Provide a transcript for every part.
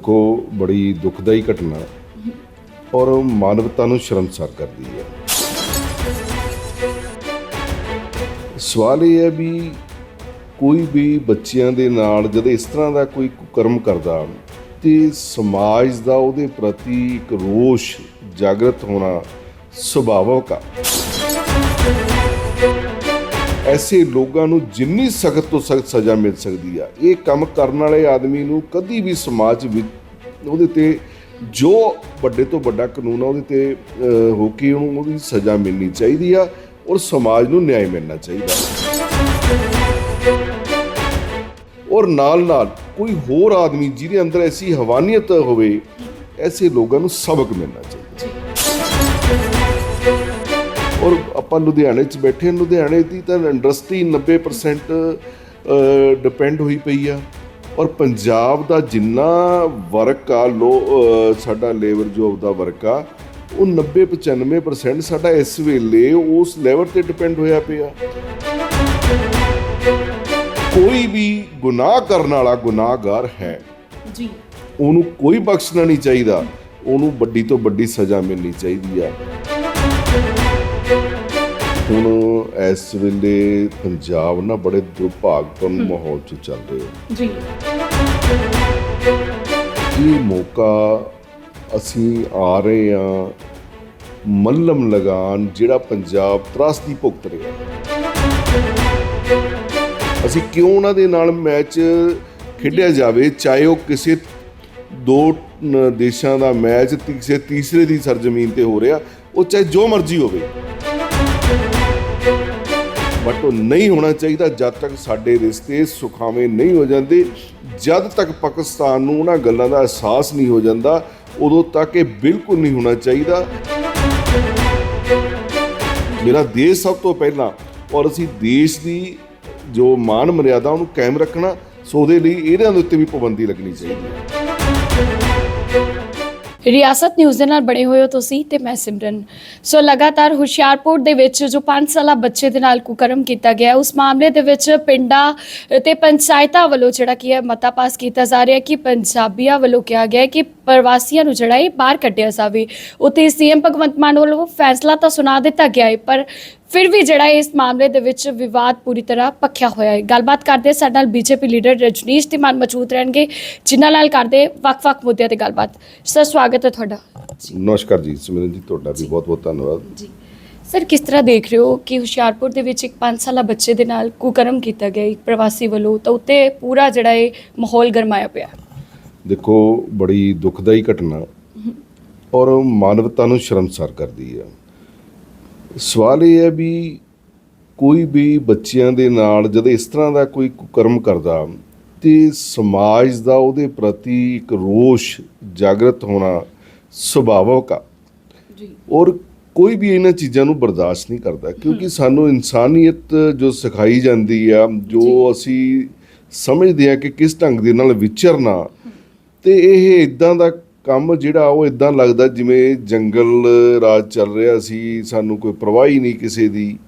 ਦੇਖੋ, ਬੜੀ ਦੁਖਦਾਈ ਘਟਨਾ ਔਰ ਮਾਨਵਤਾ ਨੂੰ ਸ਼ਰਮਸਾਰ ਕਰਦੀ ਹੈ। ਸਵਾਲ ਇਹ ਹੈ ਵੀ ਕੋਈ ਵੀ ਬੱਚਿਆਂ ਦੇ ਨਾਲ ਜਦ ਇਸ ਤਰ੍ਹਾਂ ਦਾ ਕੋਈ ਕਰਮ ਕਰਦਾ ਤੇ ਸਮਾਜ ਦਾ ਉਹਦੇ ਪ੍ਰਤੀ ਇੱਕ ਰੋਸ਼ ਜਾਗਰਤ ਹੋਣਾ ਸੁਭਾਵਿਕ ਆ। ਐਸੇ ਲੋਕਾਂ ਨੂੰ ਜਿੰਨੀ ਸਖਤ ਤੋਂ ਸਖਤ ਸਜ਼ਾ ਮਿਲ ਸਕਦੀ ਆ, ਇਹ ਕੰਮ ਕਰਨ ਵਾਲੇ ਆਦਮੀ ਨੂੰ ਕਦੀ ਵੀ ਸਮਾਜ ਵਿੱਚ ਉਹਦੇ ਤੇ ਜੋ ਵੱਡੇ ਤੋਂ ਵੱਡਾ ਕਾਨੂੰਨ ਆ, ਉਹਦੇ ਤੇ ਹੋ ਕੇ ਉਹਨੂੰ ਉਹਦੀ ਸਜ਼ਾ ਮਿਲਣੀ ਚਾਹੀਦੀ ਆ ਔਰ ਸਮਾਜ ਨੂੰ ਨਿਆਂ ਮਿਲਣਾ ਚਾਹੀਦਾ। ਔਰ ਨਾਲ ਨਾਲ ਕੋਈ ਹੋਰ ਆਦਮੀ ਜਿਹਦੇ ਅੰਦਰ ਐਸੀ ਹਵਾਨੀਅਤ ਹੋਵੇ, ਐਸੇ ਲੋਕਾਂ ਨੂੰ ਸਬਕ ਮਿਲਣਾ ਚਾਹੀਦਾ। ਆਪਾਂ ਲੁਧਿਆਣੇ 'ਚ ਬੈਠੇ ਹਾਂ ਲੁਧਿਆਣੇ ਦੀ ਤਾਂ ਇੰਡਸਟਰੀ 90% ਡਿਪੈਂਡ ਹੋਈ ਪਈ ਆ। ਔਰ ਪੰਜਾਬ ਦਾ ਜਿੰਨਾ ਵਰਕ ਆ ਲੋ ਸਾਡਾ ਲੇਬਰ ਜੋਬ ਦਾ ਵਰਕ ਆ ਉਹ 90 95% ਸਾਡਾ ਇਸ ਵੇਲੇ ਉਸ ਲੈਵਲ ਤੇ ਡਿਪੈਂਡ ਹੋਇਆ ਪਿਆ। ਕੋਈ ਵੀ ਗੁਨਾਹ ਕਰਨ ਵਾਲਾ ਗੁਨਾਹਗਾਰ ਹੈ। ਜੀ। ਉਹਨੂੰ ਕੋਈ ਬਖਸ਼ਣਾ ਨਹੀਂ ਚਾਹੀਦਾ। ਉਹਨੂੰ ਵੱਡੀ ਤੋਂ ਵੱਡੀ ਸਜ਼ਾ ਮਿਲਣੀ ਚਾਹੀਦੀ ਆ। ਹੁਣ ਇਸ ਵੇਲੇ ਪੰਜਾਬ ਨਾ ਬੜੇ ਦੁਰਭਾਗਪੂਰਨ ਮਾਹੌਲ 'ਚ ਚੱਲ ਰਿਹਾ। ਜੀ। ਇਹ ਮੌਕਾ ਅਸੀਂ ਆ ਰਹੇ ਆ ਮੱਲਮ ਲਗਾਨ ਜਿਹੜਾ ਪੰਜਾਬ ਤਰਾਸਦੀ ਭੁਗਤ ਰਿਹਾ। ਅਸੀਂ ਕਿਉਂ ਉਹਨਾਂ ਦੇ ਨਾਲ ਮੈਚ ਖੇਡਿਆ ਜਾਵੇ ਚਾਹੇ ਉਹ ਕਿਸੇ ਦੋ ਦੇਸ਼ਾਂ ਦਾ ਮੈਚ ਕਿਸੇ ਤੀਸਰੇ ਦੀ ਸਰਜ਼ਮੀਨ ਤੇ ਹੋ ਰਿਹਾ ਉਹ ਚਾਹੇ ਜੋ ਮਰਜ਼ੀ ਹੋਵੇ। ਬਟ ਉਹ ਨਹੀਂ ਹੋਣਾ ਚਾਹੀਦਾ ਜਦ ਤੱਕ ਸਾਡੇ ਰਿਸ਼ਤੇ ਸੁਖਾਵੇਂ ਨਹੀਂ ਹੋ ਜਾਂਦੇ। ਜਦ ਤੱਕ ਪਾਕਿਸਤਾਨ ਨੂੰ ਉਹਨਾਂ ਗੱਲਾਂ ਦਾ ਅਹਿਸਾਸ ਨਹੀਂ ਹੋ ਜਾਂਦਾ, ਉਦੋਂ ਤੱਕ ਇਹ ਬਿਲਕੁਲ ਨਹੀਂ ਹੋਣਾ ਚਾਹੀਦਾ। ਮੇਰਾ ਦੇਸ਼ ਸਭ ਤੋਂ ਪਹਿਲਾਂ, ਔਰ ਅਸੀਂ ਦੇਸ਼ ਦੀ ਜੋ ਮਾਨ ਮਰਿਆਦਾ, ਉਹਨੂੰ ਕਾਇਮ ਰੱਖਣਾ, ਸੋ ਉਹਦੇ ਲਈ ਇਹਦੇ ਉੱਤੇ ਵੀ ਪਾਬੰਦੀ ਲੱਗਣੀ ਚਾਹੀਦੀ ਹੈ। ਰਿਆਸਤ ਨਿਊਜ਼ ਦੇ ਨਾਲ ਬਣੇ ਹੋਏ ਹੋ ਤੁਸੀਂ ਤੇ ਮੈਂ ਸਿਮਰਨ। ਸੋ ਲਗਾਤਾਰ ਹੁਸ਼ਿਆਰਪੁਰ ਦੇ ਵਿੱਚ ਜੋ 5 ਸਾਲਾ ਬੱਚੇ ਦੇ ਨਾਲ ਕੁਕਰਮ ਕੀਤਾ ਗਿਆ, ਉਸ ਮਾਮਲੇ ਦੇ ਵਿੱਚ ਪਿੰਡਾਂ ਤੇ ਪੰਚਾਇਤਾਂ ਵੱਲੋਂ ਜਿਹੜਾ ਕੀ ਹੈ ਮਤਾ ਪਾਸ ਕੀਤਾ ਜਾ ਰਿਹਾ ਕਿ ਪੰਜਾਬੀਆਂ ਵੱਲੋਂ ਕਿਹਾ ਗਿਆ ਹੈ ਕਿ ਪ੍ਰਵਾਸੀਆਂ ਨੂੰ ਜਿਹੜਾ ਇਹ ਬਾਹਰ ਕੱਢਿਆ ਜਾਵੇ। ਉੱਥੇ ਸੀਐਮ ਭਗਵੰਤ ਮਾਨ ਵੱਲੋਂ ਫੈਸਲਾ ਤਾਂ ਸੁਣਾ ਦਿੱਤਾ ਗਿਆ ਹੈ, ਪਰ ਫਿਰ ਵੀ ਜਿਹੜਾ ਇਸ ਮਾਮਲੇ ਦੇ ਵਿੱਚ ਵਿਵਾਦ ਪੂਰੀ ਤਰ੍ਹਾਂ ਪੱਖਿਆ ਹੋਇਆ ਹੈ। ਗੱਲਬਾਤ ਕਰਦੇ ਸਾਡੇ ਨਾਲ ਬੀਜੇਪੀ ਲੀਡਰ ਰਜਨੀਸ਼ ਧੀਮਾਨ ਮੌਜੂਦ ਰਹਿਣਗੇ ਜਿਨ੍ਹਾਂ ਨਾਲ ਕਰਦੇ ਵੱਖ-ਵੱਖ ਮੁੱਦਿਆਂ ਤੇ ਗੱਲਬਾਤ। ਸਰ ਸਵਾਗਤ ਹੈ ਤੁਹਾਡਾ। ਨਮਸਕਾਰ ਜੀ ਸਿਮਰਨ ਜੀ ਤੁਹਾਡਾ ਵੀ ਬਹੁਤ ਬਹੁਤ ਧੰਨਵਾਦ। ਜੀ। ਸਰ ਕਿਸ ਤਰ੍ਹਾਂ ਦੇਖ ਰਹੇ ਹੋ ਕਿ ਹੁਸ਼ਿਆਰਪੁਰ ਦੇ ਵਿੱਚ ਇੱਕ 5 ਸਾਲਾ ਬੱਚੇ ਦੇ ਨਾਲ ਕੁਕਰਮ ਕੀਤਾ ਗਿਆ ਇੱਕ ਪ੍ਰਵਾਸੀ ਵੱਲੋਂ ਤਾਂ ਉੱਤੇ ਪੂਰਾ ਜਿਹੜਾ ਇਹ ਮਾਹੌਲ ਗਰਮਾਇਆ ਪਿਆ? ਦੇਖੋ ਬੜੀ ਦੁਖਦਾਈ ਘਟਨਾ। ਔਰ ਮਾਨਵਤਾ ਨੂੰ ਸ਼ਰਮਸਾਰ ਕਰਦੀ ਹੈ ਸਵਾਲ ਇਹ ਹੈ ਵੀ ਕੋਈ ਵੀ ਬੱਚਿਆਂ ਦੇ ਨਾਲ ਜਦ ਇਸ ਤਰ੍ਹਾਂ ਦਾ ਕੋਈ ਕਰਮ ਕਰਦਾ ਤੇ ਸਮਾਜ ਦਾ ਉਹਦੇ ਪ੍ਰਤੀ ਇੱਕ ਰੋਸ਼ ਜਾਗਰਤ ਹੋਣਾ ਸੁਭਾਵਿਕ ਆ। ਜੀ। ਔਰ ਕੋਈ ਵੀ ਇਹਨਾਂ ਚੀਜ਼ਾਂ ਨੂੰ ਬਰਦਾਸ਼ਤ ਨਹੀਂ ਕਰਦਾ ਕਿਉਂਕਿ ਸਾਨੂੰ ਇਨਸਾਨੀਅਤ ਜੋ ਸਿਖਾਈ ਜਾਂਦੀ ਆ ਜੋ ਜੀ। ਅਸੀਂ ਸਮਝਦੇ ਆ ਕਿ ਕਿਸ ਢੰਗ ਦੇ ਨਾਲ ਵਿਚਰਨਾ ਤੇ ਇਹ ਇਦਾਂ ਦਾ ਕੰਮ ਜਿਹੜਾ ਉਹ ਇਦਾਂ ਲੱਗਦਾ ਜਿਵੇਂ ਜੰਗਲ ਰਾਜ ਚੱਲ ਰਿਹਾ ਸੀ ਸਾਨੂੰ ਕੋਈ ਪਰਵਾਹ ਹੀ ਨਹੀਂ ਕਿਸੇ ਦੀ।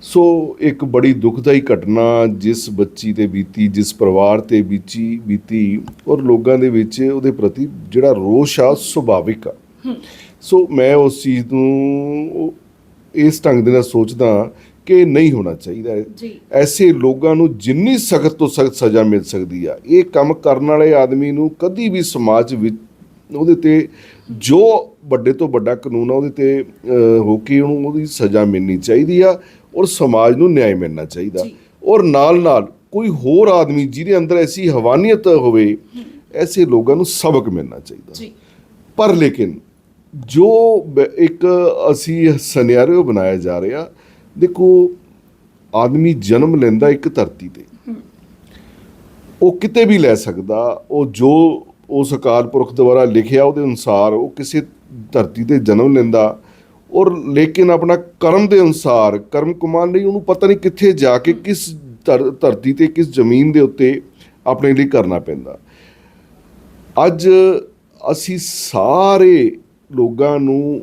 ਸੋ ਇੱਕ ਬੜੀ ਦੁਖਦਾਈ ਘਟਨਾ ਜਿਸ ਬੱਚੀ ਤੇ ਬੀਤੀ ਜਿਸ ਪਰਿਵਾਰ ਤੇ ਬੀਤੀ ਬੀਤੀ ਔਰ ਲੋਕਾਂ ਦੇ ਵਿੱਚ ਉਹਦੇ ਪ੍ਰਤੀ ਜਿਹੜਾ ਰੋਸ਼ ਆ ਸੁਭਾਵਿਕ ਆ। ਸੋ ਮੈਂ ਉਸ ਚੀਜ਼ ਨੂੰ ਇਸ ਢੰਗ ਦੇ ਨਾਲ ਸੋਚਦਾ ਕਿ ਨਹੀਂ ਹੋਣਾ ਚਾਹੀਦਾ। ਜੀ। ਐਸੇ ਲੋਕਾਂ ਨੂੰ ਜਿੰਨੀ ਸਖਤ ਤੋਂ ਸਖਤ ਸਜ਼ਾ ਮਿਲ ਸਕਦੀ ਆ। ਇਹ ਕੰਮ ਕਰਨ ਵਾਲੇ ਆਦਮੀ ਨੂੰ ਕਦੀ ਵੀ ਸਮਾਜ ਵਿੱਚ ਉਹਦੇ ਤੇ ਜੋ ਵੱਡੇ ਤੋਂ ਵੱਡਾ ਕਾਨੂੰਨ ਆ ਉਹਦੇ ਤੇ ਹੋ ਕੇ ਉਹਨੂੰ ਉਹਦੀ ਸਜ਼ਾ ਮਿਲਣੀ ਚਾਹੀਦੀ ਆ ਔਰ ਸਮਾਜ ਨੂੰ ਨਿਆਂ ਮਿਲਣਾ ਚਾਹੀਦਾ। ਔਰ ਨਾਲ ਨਾਲ ਕੋਈ ਹੋਰ ਆਦਮੀ ਜਿਹਦੇ ਅੰਦਰ ਐਸੀ ਹਵਾਨੀਅਤ ਹੋਵੇ ਐਸੇ ਲੋਕਾਂ ਨੂੰ ਸਬਕ ਮਿਲਣਾ ਚਾਹੀਦਾ। ਜੀ। ਪਰ ਲੇਕਿਨ ਜੋ ਇੱਕ ਅਸੀਂ ਸਿਨੈਰੀਓ ਬਣਾਇਆ ਜਾ ਰਿਹਾ ਦੇਖੋ ਆਦਮੀ ਜਨਮ ਲੈਂਦਾ ਇੱਕ ਧਰਤੀ ਤੇ। ਉਹ ਕਿਤੇ ਵੀ ਲੈ ਸਕਦਾ ਉਹ ਜੋ ਉਸ ਅਕਾਲ ਪੁਰਖ ਦੁਆਰਾ ਲਿਖਿਆ ਉਹਦੇ ਅਨੁਸਾਰ ਉਹ ਕਿਸੇ ਧਰਤੀ ਤੇ ਜਨਮ ਲੈਂਦਾ ਔਰ ਲੇਕਿਨ ਆਪਣਾ ਕਰਮ ਦੇ ਅਨੁਸਾਰ ਕਰਮ ਕਮਾਉਣ ਲਈ ਉਹਨੂੰ ਪਤਾ ਨਹੀਂ ਕਿੱਥੇ ਜਾ ਕੇ ਕਿਸ ਧਰ- ਧਰਤੀ ਤੇ ਕਿਸ ਜ਼ਮੀਨ ਦੇ ਉੱਤੇ ਆਪਣੇ ਲਈ ਕਰਨਾ ਪੈਂਦਾ। ਅੱਜ ਅਸੀਂ ਸਾਰੇ ਲੋਕਾਂ ਨੂੰ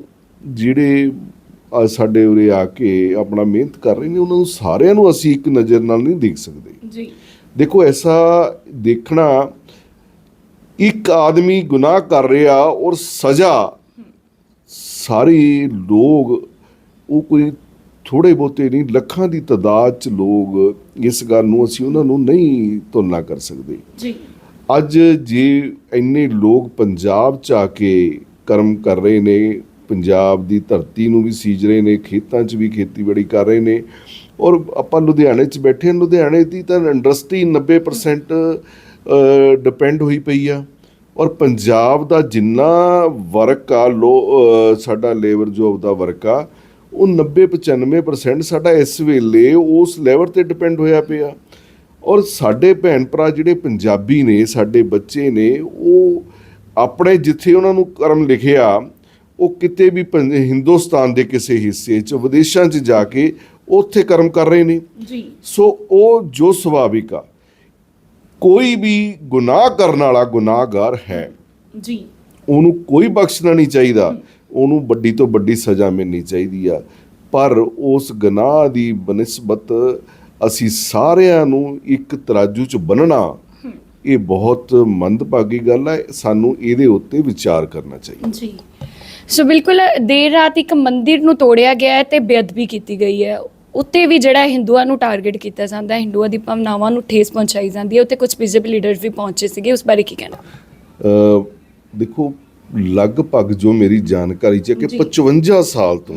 ਜਿਹੜੇ ਸਾਡੇ ਉਰੇ ਆ ਕੇ ਆਪਣਾ ਮਿਹਨਤ ਕਰ ਰਹੇ ਨੇ ਉਹਨਾਂ ਨੂੰ ਸਾਰਿਆਂ ਨੂੰ ਅਸੀਂ ਇੱਕ ਨਜ਼ਰ ਨਾਲ ਨਹੀਂ ਦੇਖ ਸਕਦੇ। ਜੀ। ਦੇਖੋ ਐਸਾ ਦੇਖਣਾ ਇੱਕ ਆਦਮੀ ਗੁਨਾਹ ਕਰ ਰਿਹਾ ਔਰ ਸਜ਼ਾ ਸਾਰੇ ਲੋਕ ਉਹ ਕੋਈ ਥੋੜੇ ਬਹੁਤੇ ਨਹੀਂ ਲੱਖਾਂ ਦੀ ਤਾਦਾਦ ਚ ਲੋਕ ਇਸ ਗੱਲ ਨੂੰ ਅਸੀਂ ਉਹਨਾਂ ਨੂੰ ਨਹੀਂ ਤੁਲਨਾ ਕਰ ਸਕਦੇ। ਜੀ। ਅੱਜ ਜੇ ਇੰਨੇ ਲੋਕ ਪੰਜਾਬ ਚ ਆ ਕੇ ਕਰਮ ਕਰ ਰਹੇ ਨੇ ਪੰਜਾਬ ਦੀ ਧਰਤੀ ਨੂੰ ਵੀ ਸੀਜ ਰਹੇ ਨੇ ਖੇਤਾਂ 'ਚ ਵੀ ਖੇਤੀਬਾੜੀ ਕਰ ਰਹੇ ਨੇ ਔਰ ਆਪਾਂ ਲੁਧਿਆਣੇ 'ਚ ਬੈਠੇ ਹਾਂ ਲੁਧਿਆਣੇ ਦੀ ਤਾਂ ਇੰਡਸਟਰੀ 90% ਡਿਪੈਂਡ ਹੋਈ ਪਈ ਆ। ਔਰ ਪੰਜਾਬ ਦਾ ਜਿੰਨਾ ਵਰਕ ਆ ਲੋ ਸਾਡਾ ਲੇਬਰ ਜੋਬ ਦਾ ਵਰਕ ਆ ਉਹ 90 95% ਸਾਡਾ ਇਸ ਵੇਲੇ ਉਸ ਲੈਵਲ ਤੇ ਡਿਪੈਂਡ ਹੋਇਆ ਪਿਆ। ਔਰ ਸਾਡੇ ਭੈਣ ਭਰਾ ਜਿਹੜੇ ਪੰਜਾਬੀ ਨੇ ਸਾਡੇ ਬੱਚੇ ਨੇ ਉਹ ਆਪਣੇ ਜਿੱਥੇ ਉਹਨਾਂ ਨੂੰ ਕਰਮ ਲਿਖਿਆ ਉਹ ਕਿਤੇ ਵੀ ਹਿੰਦੁਸਤਾਨ ਦੇ ਕਿਸੇ ਹਿੱਸੇ 'ਚ ਵਿਦੇਸ਼ਾਂ 'ਚ ਜਾ ਕੇ ਉੱਥੇ ਕਰਮ ਕਰ ਰਹੇ ਨੇ। ਜੀ। ਸੋ ਉਹ ਜੋ ਸੁਭਾਵਿਕ ਆ ਕੋਈ ਵੀ ਗੁਨਾਹ ਕਰਨ ਵਾਲਾ ਗੁਨਾਹਗਾਰ ਹੈ। ਜੀ। ਉਹਨੂੰ ਕੋਈ ਬਖਸ਼ਣਾ ਨਹੀਂ ਚਾਹੀਦਾ। ਉਹਨੂੰ ਵੱਡੀ ਤੋਂ ਵੱਡੀ ਸਜ਼ਾ ਮਿਲਣੀ ਚਾਹੀਦੀ ਆ। ਪਰ ਉਸ ਗੁਨਾਹ ਦੀ ਬਨਿਸਬਤ ਅਸੀਂ ਸਾਰਿਆਂ ਨੂੰ ਇੱਕ ਤਰਾਜੂ 'ਚ ਬੰਨਣਾ ਇਹ ਬਹੁਤ ਮੰਦਭਾਗੀ ਗੱਲ ਹੈ। ਸਾਨੂੰ ਇਹਦੇ ਉੱਤੇ ਵਿਚਾਰ ਕਰਨਾ ਚਾਹੀਦਾ। ਜੀ। ਸੋ ਬਿਲਕੁਲ ਦੇਰ ਰਾਤ ਇੱਕ ਮੰਦਿਰ ਨੂੰ ਤੋੜਿਆ ਗਿਆ ਹੈ ਤੇ ਬੇਅਦਬੀ ਕੀਤੀ ਗਈ ਹੈ। ਉੱਤੇ ਵੀ ਜਿਹੜਾ ਹਿੰਦੂਆਂ ਨੂੰ ਟਾਰਗੇਟ ਕੀਤਾ ਜਾਂਦਾ ਹੈ ਹਿੰਦੂਆਂ ਦੀ ਭਾਵਨਾਵਾਂ ਨੂੰ ਠੇਸ ਪਹੁੰਚਾਈ ਜਾਂਦੀ ਹੈ ਉੱਤੇ ਕੁਝ ਬੀਜੇਪੀ ਲੀਡਰਸ ਵੀ ਪਹੁੰਚੇ ਸੀਗੇ ਉਸ ਬਾਰੇ ਕੀ ਕਹਿਣਾ ਦੇਖੋ ਲਗਭਗ ਜੋ ਮੇਰੀ ਜਾਣਕਾਰੀ ਚ ਹੈ ਕਿ ਜੀ। 55 ਸਾਲ ਤੋਂ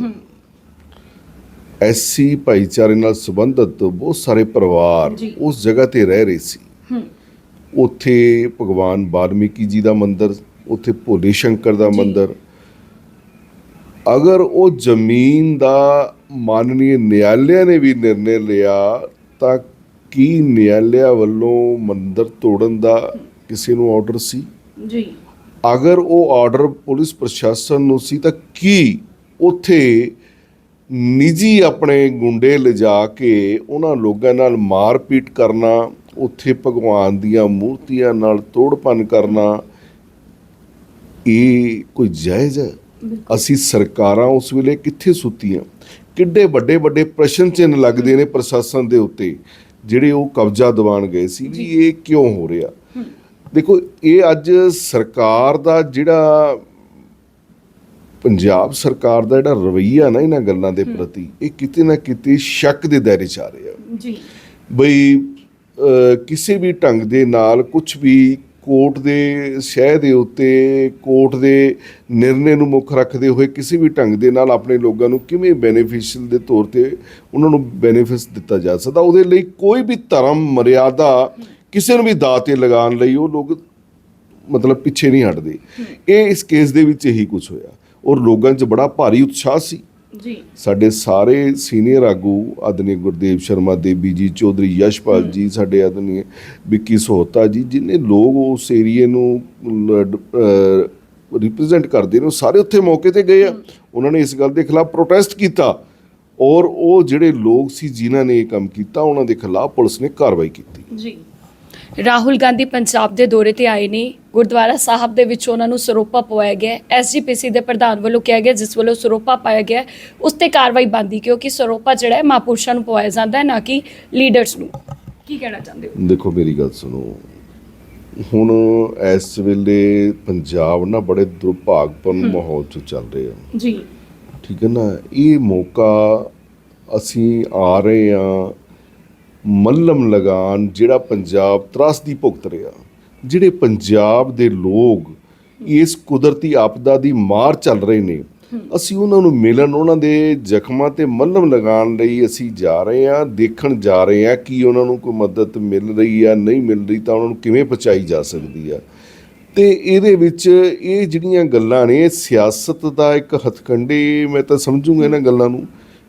ਐਸੀ ਭਾਈਚਾਰੇ ਨਾਲ ਸੰਬੰਧਿਤ ਬਹੁਤ ਸਾਰੇ ਪਰਿਵਾਰ। ਉਸ ਜਗ੍ਹਾ ਤੇ ਰਹਿ ਰਹੇ ਸੀ ਉੱਥੇ ਭਗਵਾਨ ਵਾਲਮੀਕੀ ਜੀ ਦਾ ਮੰਦਿਰ ਉੱਥੇ ਭੋਲੇ ਸ਼ੰਕਰ ਦਾ। ਮੰਦਿਰ ਅਗਰ ਉਹ ਜ਼ਮੀਨ ਦਾ ਮਾਨਨੀय ਨਿਆਲਿਆਂ ਨੇ ਵੀ ਨਿਰਣੇ ਲਿਆ ਤਾਂ ਕੀ ਨਿਆਲਿਆਂ ਵੱਲੋਂ ਮੰਦਿਰ ਤੋੜਨ ਦਾ ਕਿਸੇ ਨੂੰ ਆਰਡਰ ਸੀ? ਜੀ। ਅਗਰ ਉਹ ਆਰਡਰ ਪੁਲਿਸ ਪ੍ਰਸ਼ਾਸਨ ਨੂੰ ਸੀ ਤਾਂ ਕੀ ਉੱਥੇ ਨਿੱਜੀ ਆਪਣੇ ਗੁੰਡੇ ਲਿਜਾ ਕੇ ਉਹਨਾਂ ਲੋਕਾਂ ਨਾਲ ਮਾਰਪੀਟ ਕਰਨਾ ਉੱਥੇ ਭਗਵਾਨ ਦੀਆਂ ਮੂਰਤੀਆਂ ਨਾਲ ਤੋੜਪਨ ਕਰਨਾ ਇਹ ਕੋਈ ਜਾਇਜ਼ ਹੈ? ਅਸੀਂ ਸਰਕਾਰਾਂ ਉਸ ਵੇਲੇ ਕਿੱਥੇ ਸੁੱਤੀਆਂ? ਕਿੱਡੇ ਵੱਡੇ ਵੱਡੇ ਪ੍ਰਸ਼ਨ ਚਿੰਨ ਲੱਗਦੇ ਨੇ ਪ੍ਰਸ਼ਾਸਨ ਦੇ ਉੱਤੇ ਜਿਹੜੇ ਉਹ ਕਬਜ਼ਾ ਦਿਵਾਣ ਗਏ ਸੀ ਵੀ ਇਹ ਕਿਉਂ ਹੋ ਰਿਹਾ। ਦੇਖੋ ਇਹ ਅੱਜ ਸਰਕਾਰ ਦਾ ਜਿਹੜਾ ਪੰਜਾਬ ਸਰਕਾਰ ਦਾ ਜਿਹੜਾ ਰਵੱਈਆ ਨਾ ਇਹਨਾਂ ਗੱਲਾਂ ਦੇ ਪ੍ਰਤੀ ਇਹ ਕਿਤੇ ਨਾ ਕਿਤੇ ਸ਼ੱਕ ਦੇ ਦਾਇਰੇ ਚ ਆ ਰਿਹਾ। ਜੀ। ਬਈ ਕਿਸੇ ਵੀ ਢੰਗ ਦੇ ਨਾਲ ਕੁਝ ਵੀ ਕੋਰਟ ਦੇ ਸ਼ਹਿ ਦੇ ਉੱਤੇ ਕੋਰਟ ਦੇ ਨਿਰਣੇ ਨੂੰ ਮੁੱਖ ਰੱਖਦੇ ਹੋਏ ਕਿਸੇ ਵੀ ਢੰਗ ਦੇ ਨਾਲ ਆਪਣੇ ਲੋਕਾਂ ਨੂੰ ਕਿਵੇਂ ਬੈਨੀਫੀਸ਼ੀਅਲ ਦੇ ਤੌਰ ਤੇ ਉਹਨਾਂ ਨੂੰ ਬੈਨੀਫਿਟਸ ਦਿੱਤਾ ਜਾ ਸਕਦਾ ਉਹਦੇ ਲਈ ਕੋਈ ਵੀ ਧਰਮ ਮਰਿਆਦਾ ਕਿਸੇ ਨੂੰ ਵੀ ਦਾਅ ਤੇ ਲਗਾਉਣ ਲਈ ਉਹ ਲੋਕ ਮਤਲਬ ਪਿੱਛੇ ਨਹੀਂ ਹਟਦੇ। ਇਹ ਇਸ ਕੇਸ ਦੇ ਵਿੱਚ ਇਹੀ ਕੁਝ ਹੋਇਆ ਔਰ ਲੋਕਾਂ 'ਚ ਬੜਾ ਭਾਰੀ ਉਤਸ਼ਾਹ ਸੀ। ਜੀ। ਸਾਡੇ ਸਾਰੇ ਸੀਨੀਅਰ ਆਗੂ ਆਦਰਨੀ ਗੁਰਦੇਵ ਸ਼ਰਮਾ ਦੇਵੀ ਜੀ ਚੌਧਰੀ ਯਸ਼ਪਾਲ ਜੀ ਸਾਡੇ ਆਦਰਨੀ ਵਿੱਕੀ ਸੋਹਤਾ ਜੀ ਜਿਨੇ ਲੋਕ ਉਸ ਏਰੀਏ ਨੂੰ ਰਿਪਰੈਜ਼ੈਂਟ ਕਰਦੇ ਨੇ ਉਹ ਸਾਰੇ ਉੱਥੇ ਮੌਕੇ ਤੇ ਗਏ ਆ। ਉਹਨਾਂ ਨੇ ਇਸ ਗੱਲ ਦੇ ਖਿਲਾਫ ਪ੍ਰੋਟੈਸਟ ਕੀਤਾ ਔਰ ਉਹ ਜਿਹੜੇ ਲੋਕ ਸੀ ਜਿਨ੍ਹਾਂ ਨੇ ਇਹ ਕੰਮ ਕੀਤਾ ਉਹਨਾਂ ਦੇ ਖਿਲਾਫ ਪੁਲਿਸ ਨੇ ਕਾਰਵਾਈ ਕੀਤੀ। ਜੀ। ਰਾਹੁਲ ਗਾਂਧੀ ਪੰਜਾਬ ਦੇ ਦੌਰੇ ਤੇ ਆਏ ਨੇ। ਗੁਰਦੁਆਰਾ ਸਾਹਿਬ ਦੇ ਵਿੱਚ ਉਹਨਾਂ ਨੂੰ ਸਰੋਪਾ ਪਵਾਇਆ ਗਿਆ ਐਸਜੀਪੀਸੀ ਦੇ ਪ੍ਰਧਾਨ ਵੱਲੋਂ ਕਿਹਾ ਗਿਆ ਜਿਸ ਵੱਲੋਂ ਸਰੋਪਾ ਪਾਇਆ ਗਿਆ ਉਸ ਤੇ ਕਾਰਵਾਈ ਬੰਦੀ ਕਿਉਂਕਿ ਸਰੋਪਾ ਜਿਹੜਾ ਹੈ ਮਹਾਂਪੁਰਸ਼ਾਂ ਨੂੰ ਪਵਾਇਆ ਜਾਂਦਾ ਹੈ ਨਾ ਕਿ ਲੀਡਰਸ ਨੂੰ। ਕੀ ਕਹਿਣਾ ਚਾਹੁੰਦੇ ਹੋ? ਦੇਖੋ ਮੇਰੀ ਗੱਲ ਸੁਣੋ। ਹੁਣ ਇਸ ਵੇਲੇ ਪੰਜਾਬ ਨਾ ਬੜੇ ਦੁਰਭਾਗਪੂਰਨ ਮਾਹੌਲ 'ਚ ਚੱਲ ਰਿਹਾ ਜੀ। ਠੀਕ ਹੈ ਨਾ? ਇਹ ਮੌਕਾ ਅਸੀਂ ਆ ਰਹੇ ਆ ਮੱਲਮ ਲਗਾਨ ਜਿਹੜਾ ਪੰਜਾਬ ਤਰਾਸਦੀ ਭੁਗਤ ਰਿਹਾ। ਜਿਹੜੇ ਪੰਜਾਬ ਦੇ ਲੋਕ ਇਸ ਕੁਦਰਤੀ ਆਪਦਾ ਦੀ ਮਾਰ ਚੱਲ ਰਹੇ ਨੇ, ਅਸੀਂ ਉਹਨਾਂ ਨੂੰ ਮਿਲਣ, ਉਹਨਾਂ ਦੇ ਜ਼ਖਮਾਂ ਤੇ ਮੱਲਮ ਲਗਾਉਣ ਲਈ ਅਸੀਂ ਜਾ ਰਹੇ ਹਾਂ, ਦੇਖਣ ਜਾ ਰਹੇ ਹਾਂ ਕਿ ਉਹਨਾਂ ਨੂੰ ਕੋਈ ਮਦਦ ਮਿਲ ਰਹੀ ਆ, ਨਹੀਂ ਮਿਲ ਰਹੀ ਤਾਂ ਉਹਨਾਂ ਨੂੰ ਕਿਵੇਂ ਪਹੁੰਚਾਈ ਜਾ ਸਕਦੀ ਆ। ਤੇ ਇਹਦੇ ਵਿੱਚ ਇਹ ਜਿਹੜੀਆਂ ਗੱਲਾਂ ਨੇ, ਸਿਆਸਤ ਦਾ ਇੱਕ ਹਥਕੰਡੇ ਮੈਂ ਤਾਂ ਸਮਝੂਗਾ ਇਹਨਾਂ ਗੱਲਾਂ ਨੂੰ,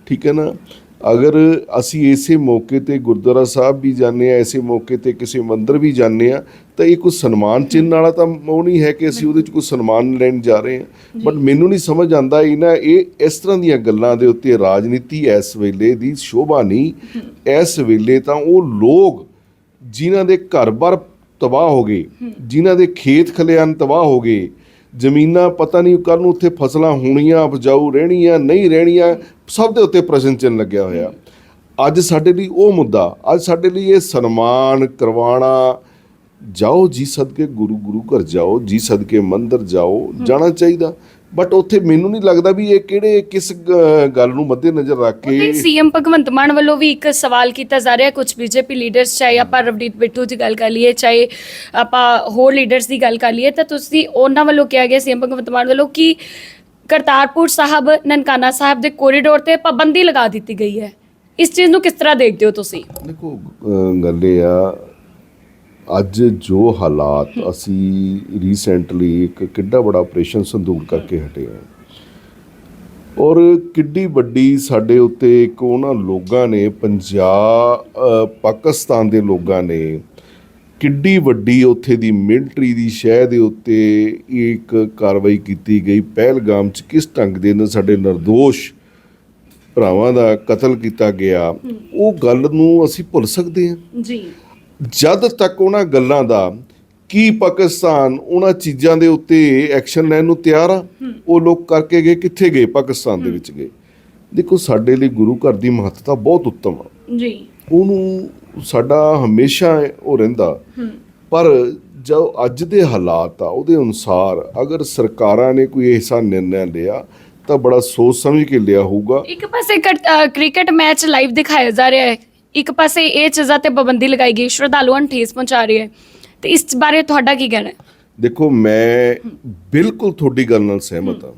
ਠੀਕ ਹੈ ਨਾ? ਅਗਰ ਅਸੀਂ ਇਸੇ ਮੌਕੇ ਤੇ ਗੁਰਦੁਆਰਾ ਸਾਹਿਬ ਵੀ ਜਾਂਦੇ ਆ ਇਸੇ ਮੌਕੇ ਤੇ ਕਿਸੇ ਮੰਦਿਰ ਵੀ ਜਾਂਦੇ ਆ ਤਾਂ ਇਹ ਕੋਈ ਸਨਮਾਨ ਚਿੰਨ੍ਹ ਵਾਲਾ ਤਾਂ ਉਹ ਨਹੀਂ ਹੈ ਕਿ ਅਸੀਂ ਉਹਦੇ 'ਚ ਕੋਈ ਸਨਮਾਨ ਲੈਣ ਜਾ ਰਹੇ ਹਾਂ। ਬਟ ਮੈਨੂੰ ਨਹੀਂ ਸਮਝ ਆਂਦਾ ਇਹਨਾਂ ਇਹ ਇਸ ਤਰ੍ਹਾਂ ਦੀਆਂ ਗੱਲਾਂ ਦੇ ਉੱਤੇ ਰਾਜਨੀਤੀ ਇਸ ਵੇਲੇ ਦੀ ਸ਼ੋਭਾ ਨਹੀਂ। ਇਸ ਵੇਲੇ ਤਾਂ ਉਹ ਲੋਕ ਜਿਨ੍ਹਾਂ ਦੇ ਘਰ-ਬਾਰ ਤਬਾਹ ਹੋ ਗਏ ਜਿਨ੍ਹਾਂ ਦੇ ਖੇਤ ਖਲਿਆਣ ਤਬਾਹ ਹੋ ਗਏ ਜ਼ਮੀਨਾਂ ਪਤਾ ਨਹੀਂ ਕੱਲ ਨੂੰ ਉੱਥੇ ਫਸਲਾਂ ਹੋਣੀਆਂ, ਉਪਜਾਊ ਰਹਿਣੀਆਂ, ਨਹੀਂ ਰਹਿਣੀਆਂ, ਸਭ ਦੇ ਉੱਤੇ ਪ੍ਰਸ਼ਨ ਚਿੰਨ੍ਹ ਲੱਗਿਆ ਹੋਇਆ। ਅੱਜ ਸਾਡੇ ਲਈ ਉਹ ਮੁੱਦਾ, ਅੱਜ ਸਾਡੇ ਲਈ ਇਹ ਸਨਮਾਨ ਕਰਵਾਉਣਾ, ਜਾਓ ਜੀ ਸਦਕੇ ਗੁਰੂ ਗੁਰੂ ਘਰ ਜਾਓ, ਜੀ ਸਦਕੇ ਮੰਦਰ ਜਾਓ, ਜਾਣਾ ਚਾਹੀਦਾ। ਬਟ ਉੱਥੇ ਮੈਨੂੰ ਨਹੀਂ ਲੱਗਦਾ ਵੀ ਇਹ ਕਿਹੜੇ ਕਿਸ ਗ- ਗੱਲ ਨੂੰ ਮੱਦੇ ਨਜ਼ਰ ਰੱਖ ਕੇ ਸੀਐਮ ਭਗਵੰਤ ਮਾਨ ਵੱਲੋਂ ਵੀ ਇੱਕ ਸਵਾਲ ਕੀਤਾ ਜਾ ਰਿਹਾ ਕੁਝ ਬੀਜੇਪੀ ਲੀਡਰਸ ਚਾਹੇ ਆਪਾਂ ਰਵਨੀਤ ਬਿੱਟੂ ਦੀ ਗੱਲ ਕਰ ਲਈਏ ਚਾਹੇ ਆਪਾਂ ਹੋਰ ਲੀਡਰਸ ਦੀ ਗੱਲ ਕਰ ਲਈਏ ਤਾਂ ਤੁਸੀਂ ਉਹਨਾਂ ਵੱਲੋਂ ਕਿਹਾ ਗਿਆ ਸੀਐਮ ਭਗਵੰਤ ਮਾਨ ਵੱਲੋਂ ਕਿ ਕਰਤਾਰਪੁਰ ਸਾਹਿਬ ਨਨਕਾਣਾ ਸਾਹਿਬ ਦੇ ਕੋਰੀਡੋਰ ਤੇ ਪਾਬੰਦੀ ਲਗਾ ਦਿੱਤੀ ਗਈ ਹੈ। ਇਸ ਚੀਜ਼ ਨੂੰ ਕਿਸ ਤਰ੍ਹਾਂ ਦੇਖਦੇ ਹੋ ਤੁਸੀਂ? ਦੇਖੋ ਅਹ ਗੱਲ ਇਹ ਆ ਅੱਜ ਜੋ ਹਾਲਾਤ ਅਸੀਂ ਰੀਸੈਂਟਲੀ ਇੱਕ ਕਿੱਡਾ ਵੱਡਾ ਆਪਰੇਸ਼ਨ ਸੰਦੂਕ ਕਰਕੇ ਹਟੇ ਆ ਔਰ ਕਿੱਡੀ ਵੱਡੀ ਸਾਡੇ ਉੱਤੇ ਇੱਕ ਉਹਨਾਂ ਲੋਕਾਂ ਨੇ, ਪੰਜਾਬ ਪਾਕਿਸਤਾਨ ਦੇ ਲੋਕਾਂ ਨੇ ਕਿੱਡੀ ਵੱਡੀ ਉੱਥੇ ਦੀ ਮਿਲਟਰੀ ਦੀ ਸ਼ਹਿ ਦੇ ਉੱਤੇ ਇੱਕ ਕਾਰਵਾਈ ਕੀਤੀ ਗਈ। ਪਹਿਲਗਾਮ ਚ ਕਿਸ ਢੰਗ ਦੇ ਨਾਲ ਸਾਡੇ ਨਿਰਦੋਸ਼ ਭਰਾਵਾਂ ਦਾ ਕਤਲ ਕੀਤਾ ਗਿਆ, ਉਹ ਗੱਲ ਨੂੰ ਅਸੀਂ ਭੁੱਲ ਸਕਦੇ ਹਾਂ। ਜੀ। ਜਦ ਤੱਕ ਉਹਨਾਂ ਗੱਲਾਂ ਦਾ ਕੀ ਪਾਕਿਸਤਾਨ ਉਹਨਾਂ ਚੀਜ਼ਾਂ ਦੇ ਉੱਤੇ ਐਕਸ਼ਨ ਲੈਣ ਨੂੰ ਤਿਆਰ ਆ ਉਹ ਲੋਕ ਕਰਕੇ ਗਏ ਕਿੱਥੇ ਗਏ? ਪਾਕਿਸਤਾਨ ਦੇ ਵਿੱਚ ਗਏ। ਦੇਖੋ ਸਾਡੇ ਲਈ ਗੁਰੂ ਘਰ ਦੀ ਮਹੱਤਤਾ ਬਹੁਤ ਉੱਤਮ ਆ। ਜੀ। ਉਹਨੂੰ ਸਾਡਾ ਹਮੇਸ਼ਾ ਉਹ ਰਹਿੰਦਾ। ਪਰ ਜੋ ਅੱਜ ਦੇ ਹਾਲਾਤ ਆ ਉਹਦੇ ਅਨੁਸਾਰ ਅਗਰ ਸਰਕਾਰਾਂ ਨੇ ਕੋਈ ਐਸਾ ਨਿਰਣਾ ਲਿਆ ਤਾਂ ਬੜਾ ਸੋਚ ਸਮਝ ਕੇ ਲਿਆ ਹੋਊਗਾ। ਇੱਕ ਪਾਸੇ ਕ੍ਰਿਕਟ ਮੈਚ ਲਾਈਵ ਦਿਖਾਇਆ ਜਾ ਰਿਹਾ ਹੈ। ਇੱਕ ਪਾਸੇ ਇਹ ਚੀਜ਼ਾਂ ਤੇ ਪਾਬੰਦੀ ਲਗਾਈ ਗਈ ਸ਼ਰਧਾਲੂਆਂ ਨੂੰ ਠੇਸ ਪਹੁੰਚਾ ਰਹੀ ਹੈ। ਤੇ ਇਸ ਬਾਰੇ ਤੁਹਾਡਾ ਕੀ ਕਹਿਣਾ ਹੈ? ਦੇਖੋ ਮੈਂ ਬਿਲਕੁਲ ਤੁਹਾਡੀ ਗੱਲ ਨਾਲ ਸਹਿਮਤ ਹਾਂ।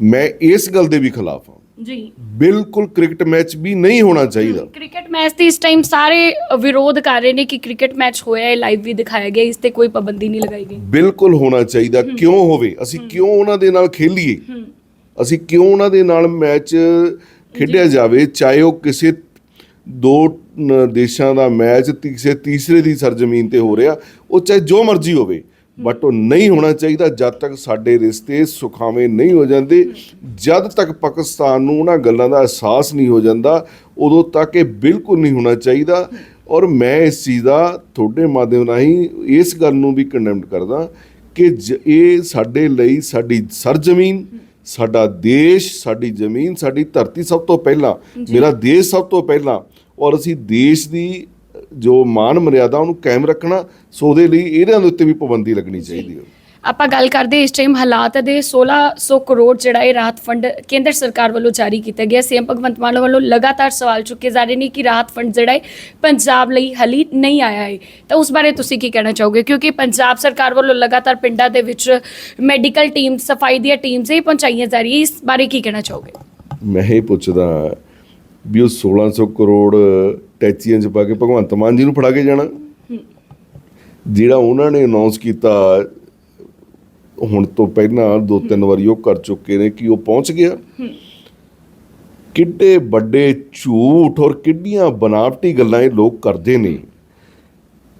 ਮੈਂ ਇਸ ਗੱਲ ਦੇ ਵੀ ਖਿਲਾਫ ਹਾਂ। ਜੀ। ਬਿਲਕੁਲ ਕ੍ਰਿਕਟ ਮੈਚ ਵੀ ਨਹੀਂ ਹੋਣਾ ਚਾਹੀਦਾ। ਕ੍ਰਿਕਟ ਮੈਚ ਤੇ ਇਸ ਟਾਈਮ ਸਾਰੇ ਵਿਰੋਧ ਕਰ ਰਹੇ ਨੇ ਕਿ ਕ੍ਰਿਕਟ ਮੈਚ ਹੋਇਆ ਹੈ ਲਾਈਵ ਵੀ ਦਿਖਾਇਆ ਗਿਆ ਇਸ ਤੇ ਕੋਈ ਪਾਬੰਦੀ ਨਹੀਂ ਲਗਾਈ ਗਈ। ਬਿਲਕੁਲ ਹੋਣਾ ਚਾਹੀਦਾ। ਕਿਉਂ ਹੋਵੇ? ਅਸੀਂ ਕਿਉਂ ਉਹਨਾਂ ਦੇ ਨਾਲ ਖੇਲੀਏ? ਅਸੀਂ ਕਿਉਂ ਉਹਨਾਂ ਦੇ ਨਾਲ ਮੈਚ ਖੇਡਿਆ ਜਾਵੇ? ਚਾਹੇ ਉਹ ਕਿਸੇ ਦੋ ਦੇਸ਼ਾਂ ਦਾ ਮੈਚ ਤੀਸਰੇ ਤੀਸਰੇ ਦੀ ਸਰਜ਼ਮੀਨ ਤੇ ਹੋ ਰਿਹਾ। ਉਹ ਚਾਹੇ ਜੋ ਮਰਜ਼ੀ ਹੋਵੇ ਬਟ ਉਹ ਨਹੀਂ ਹੋਣਾ ਚਾਹੀਦਾ ਜਦ ਤੱਕ ਸਾਡੇ ਰਿਸ਼ਤੇ ਸੁਖਾਵੇਂ ਨਹੀਂ ਹੋ ਜਾਂਦੇ। ਜਦ ਤੱਕ ਪਾਕਿਸਤਾਨ ਨੂੰ ਉਹਨਾਂ ਗੱਲਾਂ ਦਾ ਅਹਿਸਾਸ ਨਹੀਂ ਹੋ ਜਾਂਦਾ, ਉਦੋਂ ਤੱਕ ਇਹ ਬਿਲਕੁਲ ਨਹੀਂ ਹੋਣਾ ਚਾਹੀਦਾ। ਔਰ ਮੈਂ ਇਸ ਚੀਜ਼ ਦਾ ਤੁਹਾਡੇ ਮਾਧਿਅਮ ਰਾਹੀਂ ਇਸ ਗੱਲ ਨੂੰ ਵੀ ਕੰਡੈਮ ਕਰਦਾ ਕਿ ਜ- ਇਹ ਸਾਡੇ ਲਈ ਸਾਡੀ ਸਰਜ਼ਮੀਨ ਸਾਡਾ ਦੇਸ਼ ਸਾਡੀ ਜ਼ਮੀਨ ਸਾਡੀ ਧਰਤੀ ਸਭ ਤੋਂ ਪਹਿਲਾਂ ਮੇਰਾ ਦੇਸ਼ ਸਭ ਤੋਂ ਪਹਿਲਾਂ ਔਰ ਅਸੀਂ ਦੇਸ਼ ਦੀ ਜੋ ਮਾਨ ਮਰਿਆਦਾ ਉਹਨੂੰ ਕਾਇਮ ਰੱਖਣਾ ਸੋ ਉਹਦੇ ਲਈ ਇਹਦੇ ਦੇ ਉੱਤੇ ਵੀ ਪਾਬੰਦੀ ਲੱਗਣੀ ਚਾਹੀਦੀ ਹੈ। ਆਪਾਂ ਗੱਲ ਕਰਦੇ ਇਸ ਟਾਈਮ ਹਾਲਾਤ ਦੇ 1600 ਕਰੋੜ ਜਿਹੜਾ ਇਹ ਰਾਹਤ ਫੰਡ ਕੇਂਦਰ ਸਰਕਾਰ ਵੱਲੋਂ ਜਾਰੀ ਕੀਤਾ ਗਿਆ। ਸੀਐਮ ਭਗਵੰਤ ਮਾਨ ਵੱਲੋਂ ਲਗਾਤਾਰ ਸਵਾਲ ਚੁੱਕੇ ਜਾ ਰਹੇ ਨੇ ਕਿ ਰਾਹਤ ਫੰਡ ਜਿਹੜਾ ਹੈ ਪੰਜਾਬ ਲਈ ਹਲੀ ਨਹੀਂ ਆਇਆ ਹੈ ਤਾਂ ਉਸ ਬਾਰੇ ਤੁਸੀਂ ਕੀ ਕਹਿਣਾ ਚਾਹੋਗੇ? ਕਿਉਂਕਿ ਪੰਜਾਬ ਸਰਕਾਰ ਵੱਲੋਂ ਲਗਾਤਾਰ ਪਿੰਡਾਂ ਦੇ ਵਿੱਚ ਮੈਡੀਕਲ ਟੀਮ ਸਫ਼ਾਈ ਦੀਆਂ ਟੀਮਸ ਇਹ ਪਹੁੰਚਾਈਆਂ ਜਾ ਰਹੀਆਂ। ਇਸ ਬਾਰੇ ਕੀ ਕਹਿਣਾ ਚਾਹੋਗੇ? ਮੈਂ ਇਹ ਪੁੱਛਦਾ ਵੀ ਉਹ 1600 ਕਰੋੜ ਟੈਚੀਆਂ 'ਚ ਪਾ ਕੇ ਭਗਵੰਤ ਮਾਨ ਜੀ ਨੂੰ ਫੜਾ ਕੇ ਜਾਣਾ? ਜਿਹੜਾ ਉਹਨਾਂ ਨੇ ਅਨਾਉਂਸ ਕੀਤਾ ਹੁਣ ਤੋਂ ਪਹਿਲਾਂ ਦੋ ਤਿੰਨ ਵਾਰੀ ਉਹ ਕਰ ਚੁੱਕੇ ਨੇ ਕਿ ਉਹ ਪਹੁੰਚ ਗਿਆ। ਕਿੱਡੇ ਵੱਡੇ ਝੂਠ ਔਰ ਕਿੱਡੀਆਂ ਬਨਾਵਟੀ ਗੱਲਾਂ ਇਹ ਲੋਕ ਕਰਦੇ ਨੇ।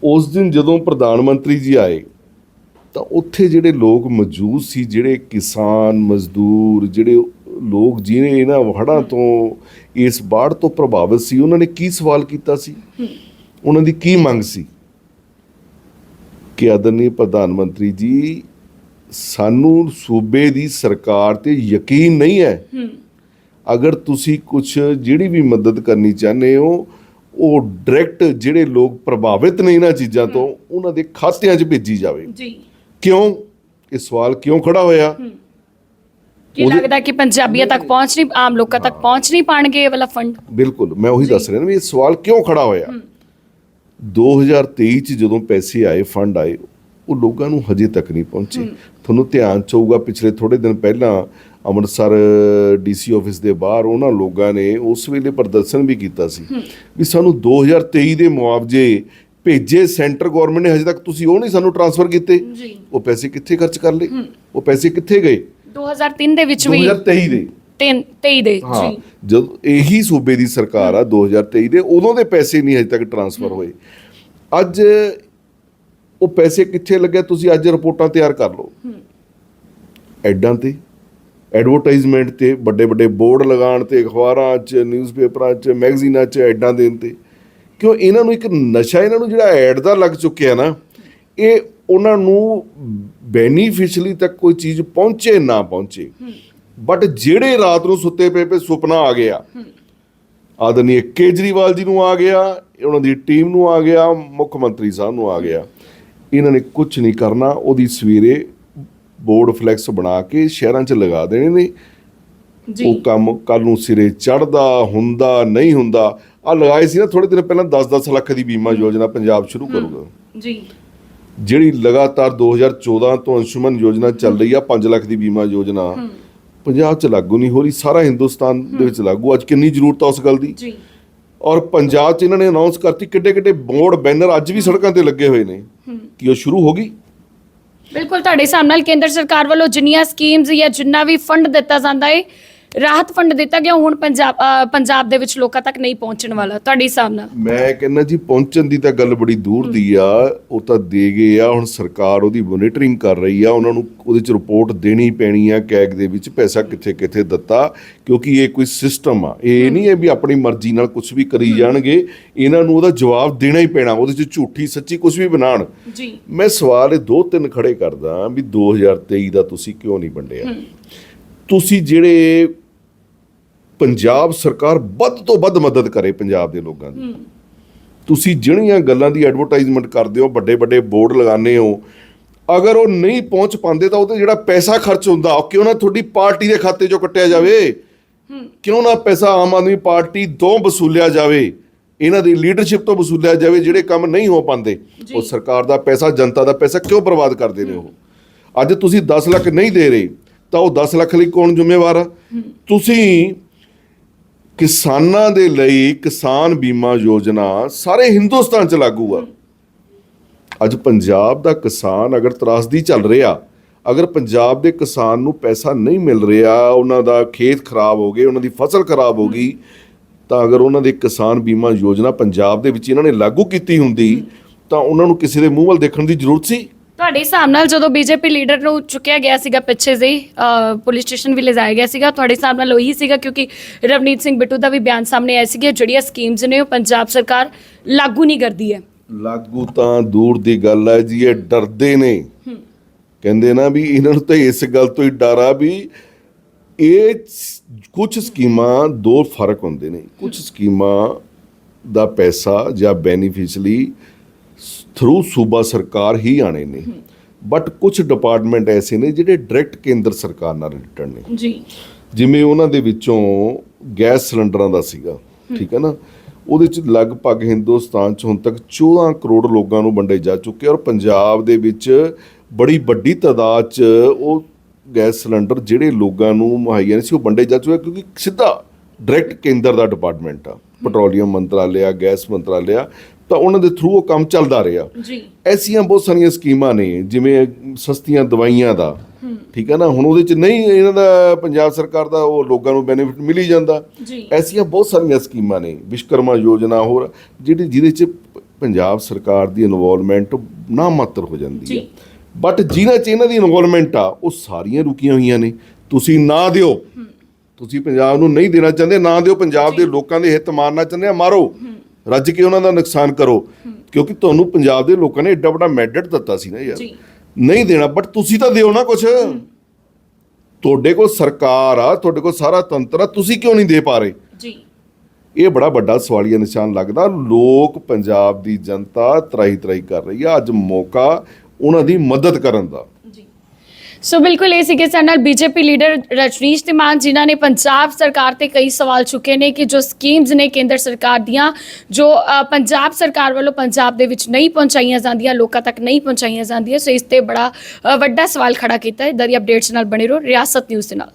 ਉਸ ਦਿਨ ਜਦੋਂ ਪ੍ਰਧਾਨ ਮੰਤਰੀ ਜੀ ਆਏ ਤਾਂ ਉੱਥੇ ਜਿਹੜੇ ਲੋਕ ਮੌਜੂਦ ਸੀ ਜਿਹੜੇ ਕਿਸਾਨ ਮਜ਼ਦੂਰ ਜਿਹੜੇ ਲੋਕ ਜਿਹਨੇ ਇਹਨਾਂ ਹੜ੍ਹਾਂ ਤੋਂ ਇਸ ਬਾੜ ਤੋਂ ਪ੍ਰਭਾਵਿਤ ਸੀ ਉਹਨਾਂ ਨੇ ਕੀ ਸਵਾਲ ਕੀਤਾ ਸੀ? ਉਹਨਾਂ ਦੀ ਕੀ ਮੰਗ ਸੀ? ਕਿ ਆਦਰਨੀ ਪ੍ਰਧਾਨ ਮੰਤਰੀ ਜੀ ਸਾਨੂੰ ਸੂਬੇ ਦੀ ਸਰਕਾਰ ਤੇ ਯਕੀਨ ਨਹੀਂ ਹੈ। ਅਗਰ ਤੁਸੀਂ ਕੁਝ ਜਿਹੜੀ ਵੀ ਮਦਦ ਕਰਨੀ ਚਾਹੁੰਦੇ ਹੋ ਉਹ ਡਾਇਰੈਕਟ ਜਿਹੜੇ ਲੋਕ ਪ੍ਰਭਾਵਿਤ ਨੇ ਇਹਨਾਂ ਚੀਜ਼ਾਂ ਤੋਂ ਉਹਨਾਂ ਦੇ ਖਾਤਿਆਂ 'ਚ ਭੇਜੀ ਜਾਵੇ। ਜੀ। ਕਿਉਂ? ਇਹ ਸਵਾਲ ਕਿਉਂ ਖੜਾ ਹੋਇਆ? ਕੀ ਲੱਗਦਾ ਕਿ ਪੰਜਾਬੀਆਂ ਤੱਕ ਪਹੁੰਚ ਨਹੀਂ ਆਮ ਲੋਕਾਂ ਤੱਕ ਪਹੁੰਚ ਨਹੀਂ ਪਾਣਗੇ ਇਹ ਵਾਲਾ ਫੰਡ? ਬਿਲਕੁਲ ਮੈਂ ਉਹੀ ਦੱਸ ਰਿਹਾ ਨਾ ਵੀ ਇਹ ਸਵਾਲ ਕਿਉਂ ਖੜਾ ਹੋਇਆ? 2023 ਚ ਜਦੋਂ ਪੈਸੇ ਆਏ ਫੰਡ ਆਏ ਉਹ ਲੋਕਾਂ ਨੂੰ ਹਜੇ ਤੱਕ ਨਹੀਂ ਪਹੁੰਚੇ। ਤੁਹਾਨੂੰ ਧਿਆਨ ਚ ਹੋਊਗਾ ਪਿਛਲੇ ਥੋੜੇ ਦਿਨ ਪਹਿਲਾਂ ਅੰਮ੍ਰਿਤਸਰ ਡੀਸੀ ਆਫਿਸ ਦੇ ਬਾਹਰ ਉਹਨਾਂ ਲੋਕਾਂ ਨੇ ਉਸ ਵੇਲੇ ਪ੍ਰਦਰਸ਼ਨ ਵੀ ਕੀਤਾ ਸੀ ਵੀ ਸਾਨੂੰ 2023 ਦੇ ਮੁਆਵਜ਼ੇ ਭੇਜੇ ਸੈਂਟਰ ਗਵਰਨਮੈਂਟ ਨੇ ਹਜੇ ਤੱਕ ਤੁਸੀਂ ਉਹ ਨਹੀਂ ਸਾਨੂੰ ਟ੍ਰਾਂਸਫਰ ਕੀਤੇ। ਉਹ ਪੈਸੇ ਕਿੱਥੇ ਖਰਚ ਕਰ ਲਏ? ਉਹ ਪੈਸੇ ਕਿੱਥੇ ਗਏ? 2003 ਦੇ ਵਿੱਚ ਵੀ। 2023 ਦੇ। 23 ਦੇ ਜੀ। ਜਦ ਇਹੀ ਸੂਬੇ ਦੀ ਸਰਕਾਰ ਆ 2023 ਦੇ ਉਦੋਂ ਦੇ ਪੈਸੇ ਨਹੀਂ ਹਜੇ ਤੱਕ ਟਰਾਂਸਫਰ ਹੋਏ। ਅੱਜ ਉਹ ਪੈਸੇ ਕਿੱਥੇ ਲੱਗੇ ਤੁਸੀਂ ਅੱਜ ਰਿਪੋਰਟਾਂ ਤਿਆਰ ਕਰ ਲਓ। ਐਡਾਂ ਤੇ ਐਡਵਰਟਾਈਜ਼ਮੈਂਟ ਤੇ ਵੱਡੇ ਵੱਡੇ ਬੋਰਡ ਲਗਾਉਣ ਤੇ ਅਖਬਾਰਾਂ 'ਚ ਨਿਊਜ਼ਪੇਪਰਾਂ 'ਚ ਮੈਗਜ਼ੀਨਾਂ 'ਚ ਐਡਾਂ ਦੇਣ ਤੇ। ਕਿਉਂ ਇਹਨਾਂ ਨੂੰ ਇੱਕ ਨਸ਼ਾ ਇਹਨਾਂ ਨੂੰ ਜਿਹੜਾ ਐਡ ਦਾ ਲੱਗ ਚੁੱਕਿਆ ਨਾ ਇਹ ਉਹਨਾਂ ਨੂੰ ਬੈਨੀਫੀਸ਼ੀਅਲੀ ਤੱਕ ਕੋਈ ਚੀਜ਼ ਪਹੁੰਚੇ ਨਾ ਪਹੁੰਚੇ। ਬਟ ਜਿਹੜੇ ਰਾਤ ਨੂੰ ਸੁੱਤੇ ਪਏ ਪਏ ਸੁਪਨਾ ਆ ਗਿਆ ਆਦਰਨੀ ਕੇਜਰੀਵਾਲ ਜੀ ਨੂੰ ਆ ਗਿਆ ਉਹਨਾਂ ਦੀ ਟੀਮ ਨੂੰ ਆ ਗਿਆ ਮੁੱਖ ਮੰਤਰੀ ਸਾਹਿਬ ਨੂੰ ਆ ਗਿਆ। ਇਹਨਾਂ ਨੇ ਕੁਝ ਨਹੀਂ ਕਰਨਾ ਉਹਦੀ ਸਵੇਰੇ ਬੋਰਡ ਫਲੈਕਸ ਬਣਾ ਕੇ ਸ਼ਹਿਰਾਂ 'ਚ ਲਗਾ ਦੇਣੇ ਨੇ। ਉਹ ਕੰਮ ਕੱਲ ਨੂੰ ਸਿਰੇ ਚੜਦਾ ਹੁੰਦਾ ਨਹੀਂ ਹੁੰਦਾ। ਆ ਲਗਾਏ ਸੀ ਨਾ ਥੋੜੇ ਦਿਨ ਪਹਿਲਾਂ 10-10 ਲੱਖ ਦੀ ਬੀਮਾ ਯੋਜਨਾ ਪੰਜਾਬ ਸ਼ੁਰੂ ਕਰੂਗਾ। ਜੀ। ਜਿਹੜੀ ਲਗਾਤਾਰ 2014 ਤੋਂ ਅੰਸ਼ੁਮਨ ਯੋਜਨਾ ਚੱਲ ਰਹੀ ਆ 5 ਲੱਖ ਦੀ ਬੀਮਾ ਯੋਜਨਾ ਪੰਜਾਬ 'ਚ ਲਾਗੂ ਨਹੀਂ ਹੋ ਰਹੀ ਸਾਰਾ ਹਿੰਦੁਸਤਾਨ ਦੇ ਵਿੱਚ ਲਾਗੂ। ਅੱਜ ਕਿੰਨੀ ਜ਼ਰੂਰਤ ਆ ਉਸ ਗੱਲ ਦੀ? ਜੀ। ਔਰ ਪੰਜਾਬ 'ਚ ਇਹਨਾਂ ਨੇ ਅਨਾਉਂਸ ਕਰਤੀ ਕਿੱਡੇ ਕਿੱਡੇ ਬੋਰਡ ਬੈਨਰ ਅੱਜ ਵੀ ਸੜਕਾਂ ਤੇ ਲੱਗੇ ਹੋਏ ਨੇ। ਕੀ ਉਹ ਸ਼ੁਰੂ ਹੋ ਗਈ? ਬਿਲਕੁਲ ਤੁਹਾਡੇ ਹਿਸਾਬ ਨਾਲ ਕੇਂਦਰ ਸਰਕਾਰ ਵੱਲੋਂ ਜਿੰਨੀਆਂ ਸਕੀਮਸ ਜਾਂ ਜਿੰਨਾ ਵੀ ਫੰਡ ਦਿੱਤਾ ਜਾਂਦਾ ਹੈ ਰਾਹਤ ਫੰਡ ਦਿੱਤਾ ਗਿਆ ਹੁਣ ਪੰਜਾਬ ਅ, ਪੰਜਾਬ ਦੇ ਵਿੱਚ ਲੋਕਾਂ ਤੱਕ ਨਹੀਂ ਪਹੁੰਚਣ ਵਾਲਾ ਤੁਹਾਡੇ ਹਿਸਾਬ ਨਾਲ? ਮੈਂ ਕਹਿੰਦਾ ਜੀ ਪਹੁੰਚਣ ਦੀ ਤਾਂ ਗੱਲ ਬੜੀ ਦੂਰ ਦੀ ਆ ਉਹ ਤਾਂ ਦੇ ਗਏ ਆ ਹੁਣ ਸਰਕਾਰ ਉਹਦੀ ਮੋਨੀਟਰਿੰਗ ਕਰ ਰਹੀ ਆ ਉਹਨਾਂ ਨੂੰ ਉਹਦੇ ਚ ਰਿਪੋਰਟ ਦੇਣੀ ਪੈਣੀ ਆ ਕੈਗ ਦੇ ਵਿੱਚ ਪੈਸਾ ਕਿੱਥੇ ਕਿੱਥੇ ਦਿੱਤਾ ਕਿਉਂਕਿ ਇਹ ਕੋਈ ਸਿਸਟਮ ਆ ਇਹ ਨਹੀਂ ਹੈ ਵੀ ਆਪਣੀ ਮਰਜ਼ੀ ਨਾਲ ਕੁਝ ਵੀ ਕਰੀ ਜਾਣਗੇ ਇਹਨਾਂ ਨੂੰ ਉਹਦਾ ਜਵਾਬ ਦੇਣਾ ਹੀ ਪੈਣਾ ਉਹਦੇ ਚ ਝੂਠੀ ਸੱਚੀ ਕੁਝ ਵੀ ਬਣਾਉਣ। ਜੀ। ਮੈਂ ਸਵਾਲ ਇਹ ਦੋ ਤਿੰਨ ਖੜੇ ਕਰਦਾ ਵੀ 2023 ਦਾ ਤੁਸੀਂ ਕਿਉਂ ਨਹੀਂ ਵੰਡਿਆ? ਤੁਸੀਂ ਜਿਹੜੇ ਪੰਜਾਬ ਸਰਕਾਰ ਵੱਧ ਤੋਂ ਵੱਧ ਮਦਦ ਕਰੇ ਪੰਜਾਬ ਦੇ ਲੋਕਾਂ ਦੀ। ਤੁਸੀਂ ਜਿਹੜੀਆਂ ਗੱਲਾਂ ਦੀ ਐਡਵਰਟਾਈਜ਼ਮੈਂਟ ਕਰਦੇ ਹੋ ਵੱਡੇ ਵੱਡੇ ਬੋਰਡ ਲਗਾਉਂਦੇ ਹੋ ਅਗਰ ਉਹ ਨਹੀਂ ਪਹੁੰਚ ਪਾਉਂਦੇ ਤਾਂ ਉਹਤੇ ਜਿਹੜਾ ਪੈਸਾ ਖਰਚ ਹੁੰਦਾ ਉਹ ਕਿਉਂ ਨਾ ਤੁਹਾਡੀ ਪਾਰਟੀ ਦੇ ਖਾਤੇ 'ਚੋਂ ਕੱਟਿਆ ਜਾਵੇ? ਕਿਉਂ ਨਾ ਪੈਸਾ ਆਮ ਆਦਮੀ ਪਾਰਟੀ ਤੋਂ ਵਸੂਲਿਆ ਜਾਵੇ? ਇਹਨਾਂ ਦੀ ਲੀਡਰਸ਼ਿਪ ਤੋਂ ਵਸੂਲਿਆ ਜਾਵੇ ਜਿਹੜੇ ਕੰਮ ਨਹੀਂ ਹੋ ਪਾਉਂਦੇ। ਉਹ ਸਰਕਾਰ ਦਾ ਪੈਸਾ ਜਨਤਾ ਦਾ ਪੈਸਾ ਕਿਉਂ ਬਰਬਾਦ ਕਰਦੇ ਨੇ ਉਹ? ਅੱਜ ਤੁਸੀਂ 10 ਲੱਖ ਨਹੀਂ ਦੇ ਰਹੇ ਤਾਂ ਉਹ 10 ਲੱਖ ਲਈ ਕੌਣ ਜ਼ਿੰਮੇਵਾਰ ਆ? ਤੁਸੀਂ ਕਿਸਾਨਾਂ ਦੇ ਲਈ ਕਿਸਾਨ ਬੀਮਾ ਯੋਜਨਾ ਸਾਰੇ ਹਿੰਦੁਸਤਾਨ ਚ ਲਾਗੂ ਆ। ਅੱਜ ਪੰਜਾਬ ਦਾ ਕਿਸਾਨ ਅਗਰ ਤਰਾਸਦੀ ਚੱਲ ਰਿਹਾ, ਅਗਰ ਪੰਜਾਬ ਦੇ ਕਿਸਾਨ ਨੂੰ ਪੈਸਾ ਨਹੀਂ ਮਿਲ ਰਿਹਾ, ਉਹਨਾਂ ਦਾ ਖੇਤ ਖਰਾਬ ਹੋ ਗਏ, ਉਹਨਾਂ ਦੀ ਫਸਲ ਖਰਾਬ ਹੋ ਗਈ, ਤਾਂ ਅਗਰ ਉਹਨਾਂ ਦੇ ਕਿਸਾਨ ਬੀਮਾ ਯੋਜਨਾ ਪੰਜਾਬ ਦੇ ਵਿੱਚ ਇਹਨਾਂ ਨੇ ਲਾਗੂ ਕੀਤੀ ਹੁੰਦੀ, ਤਾਂ ਉਹਨਾਂ ਨੂੰ ਕਿਸੇ ਦੇ ਮੂੰਹ ਵੱਲ ਦੇਖਣ ਦੀ ਜ਼ਰੂਰਤ ਸੀ। ਤੁਹਾਡੇ ਹਿਸਾਬ ਨਾਲ ਜਦੋਂ ਬੀਜੇਪੀ ਲੀਡਰ ਨੂੰ ਚੁੱਕਿਆ ਗਿਆ ਸੀਗਾ ਪਿੱਛੇ ਜਿਹੀ ਪੁਲਿਸ ਸਟੇਸ਼ਨ ਵੀ ਲਿਜਾਇਆ ਗਿਆ ਸੀਗਾ ਤੁਹਾਡੇ ਹਿਸਾਬ ਨਾਲ ਉਹੀ ਸੀਗਾ ਕਿਉਂਕਿ ਰਵਨੀਤ ਸਿੰਘ ਬਿੱਟੂ ਦਾ ਵੀ ਬਿਆਨ ਸਾਹਮਣੇ ਆਇਆ ਸੀ ਕਿ ਜਿਹੜੀਆਂ ਸਕੀਮਸ ਨੇ ਉਹ ਪੰਜਾਬ ਸਰਕਾਰ ਲਾਗੂ ਨਹੀਂ ਕਰਦੀ ਹੈ। ਲਾਗੂ ਤਾਂ ਦੂਰ ਦੀ ਗੱਲ ਹੈ ਜੀ ਇਹ ਡਰਦੇ ਨੇ। ਕਹਿੰਦੇ ਨਾ ਵੀ ਇਹਨਾਂ ਨੂੰ ਤਾਂ ਇਸ ਗੱਲ ਤੋਂ ਹੀ ਡਰ ਆ ਵੀ ਇਹ ਕੁਝ ਸਕੀਮਾਂ ਦੋ ਫ਼ਰਕ ਹੁੰਦੇ ਨੇ। ਕੁਝ ਸਕੀਮਾਂ ਦਾ ਪੈਸਾ ਜਾਂ ਬੈਨੀਫੀਸ਼ਲੀ ਥਰੂ ਸੂਬਾ ਸਰਕਾਰ ਹੀ ਆਣੇ ਨੇ। ਬਟ ਕੁਝ ਡਿਪਾਰਟਮੈਂਟ ਐਸੇ ਨੇ ਜਿਹੜੇ ਡਾਇਰੈਕਟ ਕੇਂਦਰ ਸਰਕਾਰ ਨਾਲ ਰਿਲੇਟਡ ਨੇ। ਜੀ। ਜਿਵੇਂ ਉਹਨਾਂ ਦੇ ਵਿੱਚੋਂ ਗੈਸ ਸਿਲੰਡਰਾਂ ਦਾ ਸੀਗਾ ਠੀਕ ਹੈ ਨਾ? ਉਹਦੇ ਚ ਲਗਭਗ ਹਿੰਦੁਸਤਾਨ ਚ ਹੁਣ ਤੱਕ 14 ਕਰੋੜ ਲੋਕਾਂ ਨੂੰ ਵੰਡੇ ਜਾ ਚੁੱਕੇ ਔਰ ਪੰਜਾਬ ਦੇ ਵਿੱਚ ਬੜੀ ਵੱਡੀ ਤਾਦਾਦ ਚ ਉਹ ਗੈਸ ਸਿਲੰਡਰ ਜਿਹੜੇ ਲੋਕਾਂ ਨੂੰ ਮੁਹੱਈਆ ਨਹੀਂ ਸੀ ਉਹ ਵੰਡੇ ਜਾ ਚੁੱਕੇ ਕਿਉਂਕਿ ਸਿੱਧਾ ਡਾਇਰੈਕਟ ਕੇਂਦਰ ਦਾ ਡਿਪਾਰਟਮੈਂਟ ਆ। ਪੈਟਰੋਲੀਅਮ ਮੰਤਰਾਲਿਆ ਗੈਸ ਮੰਤਰਾਲਿਆ ਤਾਂ ਉਹਨਾਂ ਦੇ ਥਰੂ ਉਹ ਕੰਮ ਚੱਲਦਾ ਰਿਹਾ। ਜੀ। ਐਸੀਆਂ ਬਹੁਤ ਸਾਰੀਆਂ ਸਕੀਮਾਂ ਨੇ ਜਿਵੇਂ ਸਸਤੀਆਂ ਦਵਾਈਆਂ ਦਾ। ਠੀਕ ਹੈ ਨਾ? ਹੁਣ ਉਹਦੇ ਚ ਨਹੀਂ ਇਹਨਾਂ ਦਾ ਪੰਜਾਬ ਸਰਕਾਰ ਦਾ ਉਹ ਲੋਕਾਂ ਨੂੰ ਬੈਨੀਫਿਟ ਮਿਲ ਹੀ ਜਾਂਦਾ। ਜੀ। ਐਸੀਆਂ ਬਹੁਤ ਸਾਰੀਆਂ ਸਕੀਮਾਂ ਨੇ ਵਿਸ਼ਕਰਮਾ ਯੋਜਨਾ ਹੋਰ ਜਿਹੜੀ ਜਿਹਦੇ ਚ ਪੰਜਾਬ ਸਰਕਾਰ ਦੀ ਇਨਵੋਲਵਮੈਂਟ ਨਾ ਮਾਤਰ ਹੋ ਜਾਂਦੀ। ਹੈ ਬਟ ਜਿਨ੍ਹਾਂ ਚ ਇਹਨਾਂ ਦੀ ਇਨਵੋਲਵਮੈਂਟ ਆ ਉਹ ਸਾਰੀਆਂ ਰੁਕੀਆਂ ਹੋਈਆਂ ਨੇ। ਤੁਸੀਂ ਨਾ ਦਿਓ। ਤੁਸੀਂ ਪੰਜਾਬ ਨੂੰ ਨਹੀਂ ਦੇਣਾ ਚਾਹੁੰਦੇ ਨਾ ਦਿਓ ਪੰਜਾਬ ਦੇ ਲੋਕਾਂ ਦੇ ਹਿੱਤ ਮਾਰਨਾ ਚਾਹੁੰਦੇ ਆ ਮਾਰੋ। ਰੱਜ ਕੇ ਉਹਨਾਂ ਦਾ ਨੁਕਸਾਨ ਕਰੋ। ਕਿਉਂਕਿ ਤੁਹਾਨੂੰ ਪੰਜਾਬ ਦੇ ਲੋਕਾਂ ਨੇ ਏਡਾ ਵੱਡਾ ਮੈਂਡੇਟ ਦਿੱਤਾ ਸੀ ਨਾ ਯਾਰ। ਨਹੀਂ ਦੇਣਾ ਬਟ ਤੁਸੀਂ ਤਾਂ ਦਿਓ ਨਾ ਕੁਛ। ਤੁਹਾਡੇ ਕੋਲ ਸਰਕਾਰ ਆ ਤੁਹਾਡੇ ਕੋਲ ਸਾਰਾ ਤੰਤਰ ਆ ਤੁਸੀਂ ਕਿਉਂ ਨਹੀਂ ਦੇ ਪਾ ਰਹੇ? ਜੀ। ਇਹ ਬੜਾ ਵੱਡਾ ਸਵਾਲੀਆ ਨਿਸ਼ਾਨ ਲੱਗਦਾ। ਲੋਕ ਪੰਜਾਬ ਦੀ ਜਨਤਾ ਤਰਾਈ ਤਰਾਈ ਕਰ ਰਹੀ ਆ। ਅੱਜ ਮੌਕਾ ਉਹਨਾਂ ਦੀ ਮਦਦ ਕਰਨ ਦਾ। ਸੋ ਬਿਲਕੁਲ ਇਹ ਸੀਗੇ ਸਾਡੇ ਨਾਲ ਬੀਜੇਪੀ ਲੀਡਰ ਰਜਨੀਸ਼ ਤਿਮਾਨ ਜਿਨ੍ਹਾਂ ਨੇ ਪੰਜਾਬ ਸਰਕਾਰ ਤੇ ਕਈ ਸਵਾਲ ਚੁੱਕੇ ਨੇ ਕਿ ਜੋ ਸਕੀਮਸ ਨੇ ਕੇਂਦਰ ਸਰਕਾਰ ਦੀਆਂ ਜੋ ਪੰਜਾਬ ਸਰਕਾਰ ਵੱਲੋਂ ਪੰਜਾਬ ਦੇ ਵਿੱਚ ਨਹੀਂ ਪਹੁੰਚਾਈਆਂ ਜਾਂਦੀਆਂ ਲੋਕਾਂ ਤੱਕ ਨਹੀਂ ਪਹੁੰਚਾਈਆਂ ਜਾਂਦੀਆਂ ਸੋ ਇਸ ਤੇ ਬੜਾ ਵੱਡਾ ਸਵਾਲ ਖੜਾ ਕੀਤਾ ਹੈ ਇਦਾਂ ਦੀ ਅਪਡੇਟਸ ਨਾਲ ਬਣੇ ਰਹੋ ਰਿਆਸਤ ਨਿਊਜ਼ ਦੇ ਨਾਲ